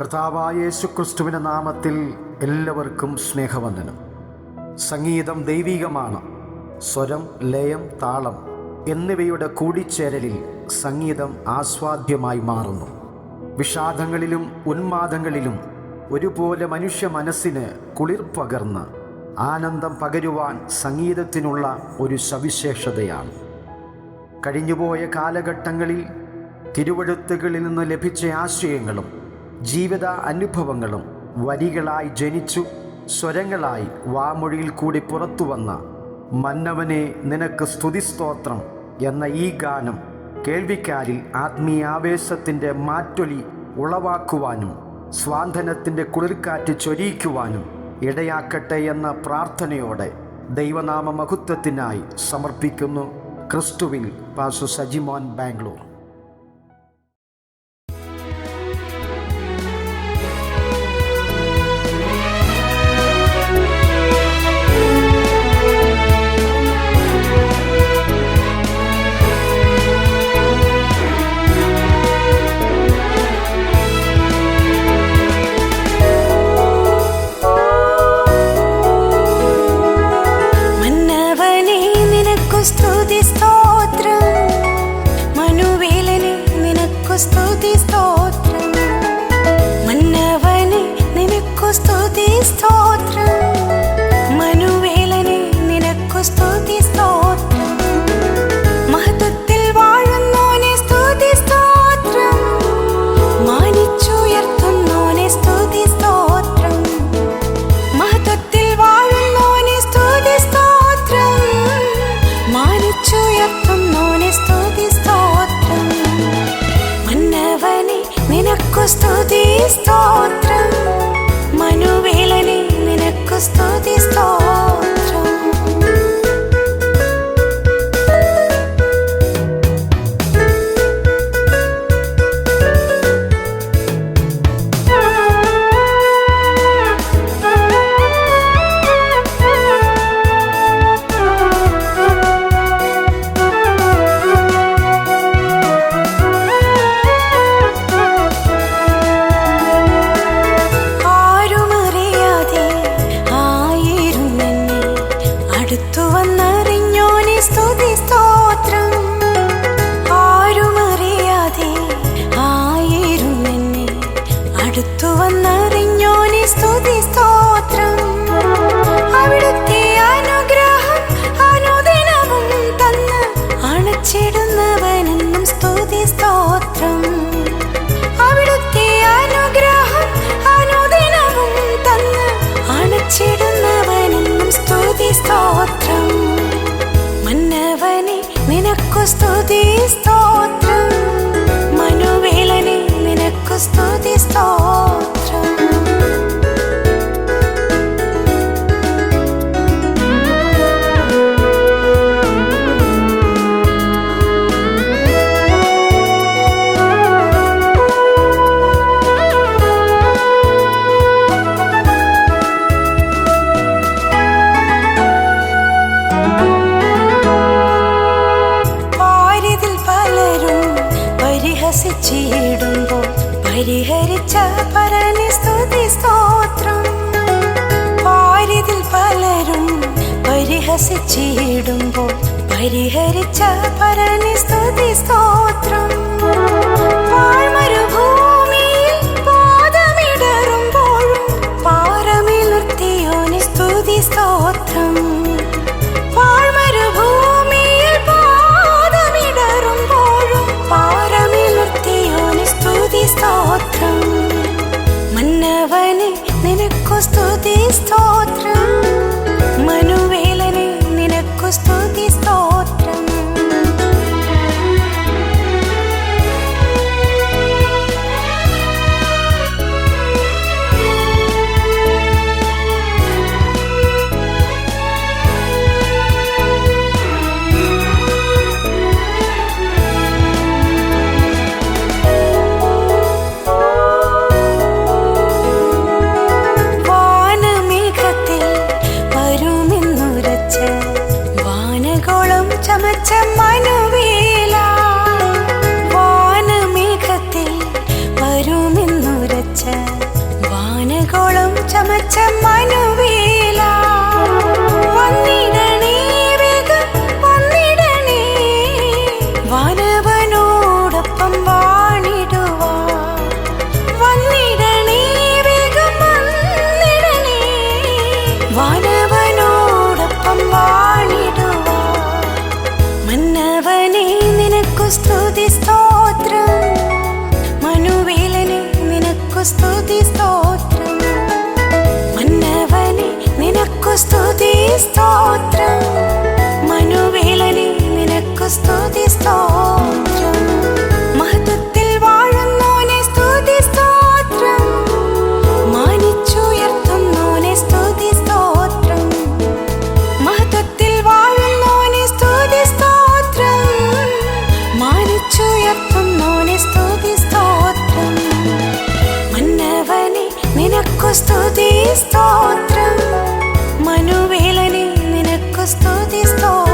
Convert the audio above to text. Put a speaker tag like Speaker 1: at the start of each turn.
Speaker 1: കർത്താവായ യേശുക്രിസ്തുവിന്റെ നാമത്തിൽ എല്ലാവർക്കും സ്നേഹവന്ദനം. സംഗീതം ദൈവികമാണ്. സ്വരം ലയം താളം എന്നിവയുടെ കൂടിച്ചേരലിൽ സംഗീതം ആസ്വാദ്യമായി മാറുന്നു. വിഷാദങ്ങളിലും ഉന്മാദങ്ങളിലും ഒരുപോലെ മനുഷ്യ മനസ്സിന് കുളിർ പകർന്ന് ആനന്ദം പകരുവാൻ സംഗീതത്തിനുള്ള ഒരു സവിശേഷതയാണ്. കഴിഞ്ഞുപോയ കാലഘട്ടങ്ങളിൽ തിരുവഴുത്തുകളിൽ നിന്ന് ലഭിച്ച ആശയങ്ങളും ജീവിത അനുഭവങ്ങളും വരികളായി ജനിച്ചു സ്വരങ്ങളായി വാമൊഴിയിൽ കൂടി പുറത്തു വന്ന മന്നവനെ നിനക്ക് സ്തുതിസ്തോത്രം എന്ന ഈ ഗാനം കേൾവിക്കാരിൽ ആത്മീയാവേശത്തിന്റെ മാറ്റൊലി ഉളവാക്കുവാനും സ്വാന്തനത്തിന്റെ കുളിർക്കാറ്റ് ചൊരിയിക്കുവാനും ഇടയാക്കട്ടെ എന്ന പ്രാർത്ഥനയോടെ ദൈവനാമ മഹത്വത്തിനായി സമർപ്പിക്കുന്നു. ക്രിസ്തുവിൽ പാസു സജിമോൻ ബാംഗ്ലൂർ.
Speaker 2: നിനക്കു സ്തുതി സ്തോത്രം മനുവേലനെ നിനക്കു സ്തുതി സ്തോത്രം മന്നവനെ നിനക്കു സ്തുതി സ്തോത്രം സ്തുതി സ്തോത്രം. അനുദിനവും അണച്ചിടുന്നവനെന്നും സ്തുതി സ്തോത്രം. മന്നവനെ നിനക്കു സ്തുതി പരിഹസിച്ചിടുമ്പോൾ പരിഹരിച്ച പരനി സ്തുതി സ്തോത്രം. പാരിതിൽ പലരും പരിഹസിച്ചിടുമ്പോൾ പരിഹരിച്ച പരനി സ്തുതി സ്തോത്രം. പാഴ്മരുഭൂമിയിൽ പാദമിടറുമ്പോഴും പാറമിൽ നിർത്തിയോനി സ്തുതി സ്തോത്രം. മന്നവനെ നിനക്കു സ്തുതി സ്തോത്രം. ചമച്ച മനുവി സ്തുതി സ്തോത്രം. മനുവേലനെ നിനക്കു സ്തുതി സ്തോത്രം